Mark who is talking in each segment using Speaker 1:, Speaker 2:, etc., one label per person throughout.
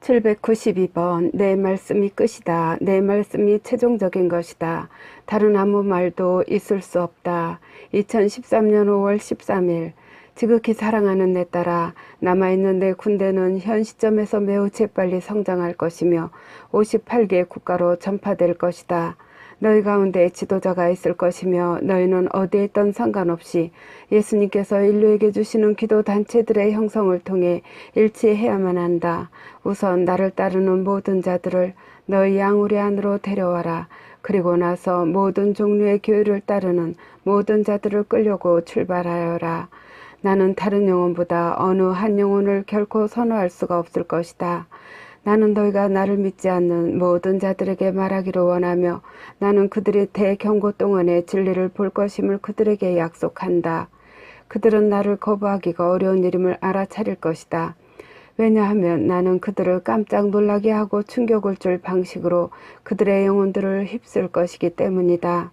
Speaker 1: 792번 내 말씀이 끝이다. 내 말씀이 최종적인 것이다. 다른 아무 말도 있을 수 없다. 2013년 5월 13일 지극히 사랑하는 내 딸아 남아있는 내 군대는 현 시점에서 매우 재빨리 성장할 것이며 58개 국가로 전파될 것이다. 너희 가운데 지도자가 있을 것이며 너희는 어디에 있던 상관없이 예수님께서 인류에게 주시는 기도 단체들의 형성을 통해 일치해야만 한다. 우선 나를 따르는 모든 자들을 너희 양우리 안으로 데려와라. 그리고 나서 모든 종류의 교회를 따르는 모든 자들을 끌려고 출발하여라. 나는 다른 영혼보다 어느 한 영혼을 결코 선호할 수가 없을 것이다. 나는 너희가 나를 믿지 않는 모든 자들에게 말하기를 원하며 나는 그들이 대경고 동안에 진리를 볼 것임을 그들에게 약속한다. 그들은 나를 거부하기가 어려운 일임을 알아차릴 것이다. 왜냐하면 나는 그들을 깜짝 놀라게 하고 충격을 줄 방식으로 그들의 영혼들을 휩쓸 것이기 때문이다.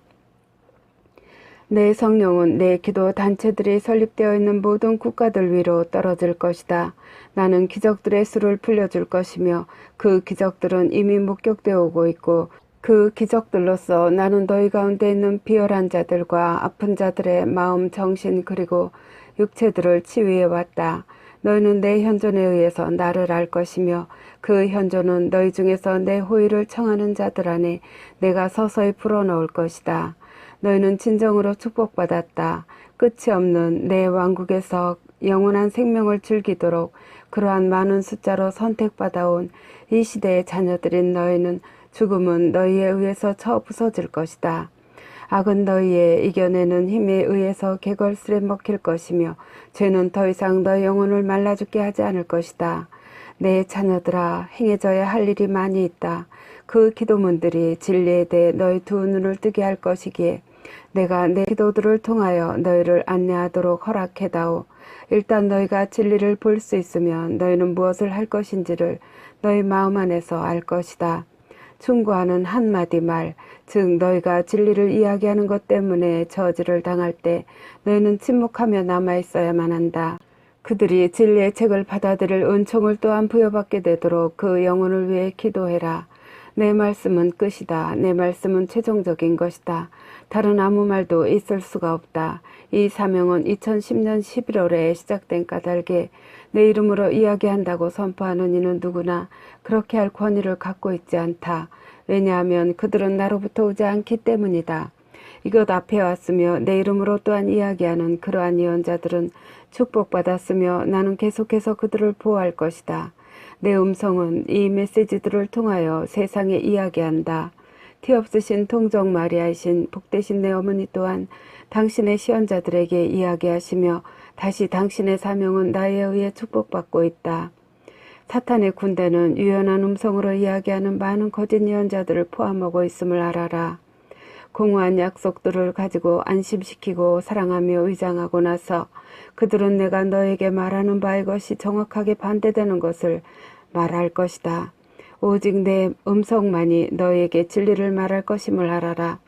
Speaker 1: 내 성령은 내 기도 단체들이 설립되어 있는 모든 국가들 위로 떨어질 것이다. 나는 기적들의 수를 불려줄 것이며 그 기적들은 이미 목격되어 오고 있고 그 기적들로서 나는 너희 가운데 있는 비열한 자들과 아픈 자들의 마음, 정신 그리고 육체들을 치유해 왔다. 너희는 내 현존에 의해서 나를 알 것이며 그 현존은 너희 중에서 내 호의를 청하는 자들 안에 내가 서서히 불어넣을 것이다. 너희는 진정으로 축복받았다. 끝이 없는 내 왕국에서 영원한 생명을 즐기도록 그러한 많은 숫자로 선택받아온 이 시대의 자녀들인 너희는 죽음은 너희에 의해서 처 부서질 것이다. 악은 너희의 이겨내는 힘에 의해서 개걸스레 먹힐 것이며 죄는 더 이상 너희 영혼을 말라 죽게 하지 않을 것이다. 내 자녀들아 행해져야 할 일이 많이 있다. 그 기도문들이 진리에 대해 너희 두 눈을 뜨게 할 것이기에 내가 내 기도들을 통하여 너희를 안내하도록 허락해다오. 일단 너희가 진리를 볼 수 있으면 너희는 무엇을 할 것인지를 너희 마음 안에서 알 것이다. 충고하는 한마디 말, 즉 너희가 진리를 이야기하는 것 때문에 저지를 당할 때 너희는 침묵하며 남아 있어야만 한다. 그들이 진리의 책을 받아들일 은총을 또한 부여받게 되도록 그 영혼을 위해 기도해라. 내 말씀은 끝이다. 내 말씀은 최종적인 것이다. 다른 아무 말도 있을 수가 없다. 이 사명은 2010년 11월에 시작된 까닭에 내 이름으로 이야기한다고 선포하는 이는 누구나 그렇게 할 권위를 갖고 있지 않다. 왜냐하면 그들은 나로부터 오지 않기 때문이다. 이것 앞에 왔으며 내 이름으로 또한 이야기하는 그러한 예언자들은 축복받았으며 나는 계속해서 그들을 보호할 것이다. 내 음성은 이 메시지들을 통하여 세상에 이야기한다. 티 없으신 통정 마리아이신 복되신 내 어머니 또한 당신의 시언자들에게 이야기하시며 다시 당신의 사명은 나에 의해 축복받고 있다. 사탄의 군대는 유연한 음성으로 이야기하는 많은 거짓 예언자들을 포함하고 있음을 알아라. 공허한 약속들을 가지고 안심시키고 사랑하며 위장하고 나서 그들은 내가 너에게 말하는 바의 것이 정확하게 반대되는 것을 말할 것이다. 오직 내 음성만이 너에게 진리를 말할 것임을 알아라.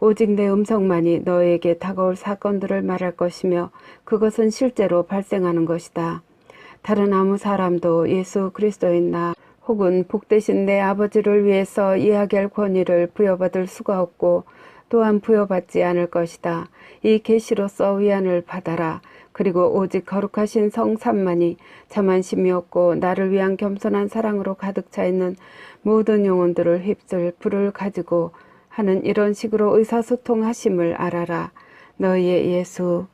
Speaker 1: 오직 내 음성만이 너에게 다가올 사건들을 말할 것이며 그것은 실제로 발생하는 것이다. 다른 아무 사람도 예수 그리스도인 나 혹은 복되신 내 아버지를 위해서 이야기할 권위를 부여받을 수가 없고 또한 부여받지 않을 것이다. 이 계시로서 위안을 받아라. 그리고 오직 거룩하신 성삼만이 자만심이 없고 나를 위한 겸손한 사랑으로 가득 차 있는 모든 영혼들을 휩쓸 불을 가지고 하는 이런 식으로 의사소통하심을 알아라. 너희의 예수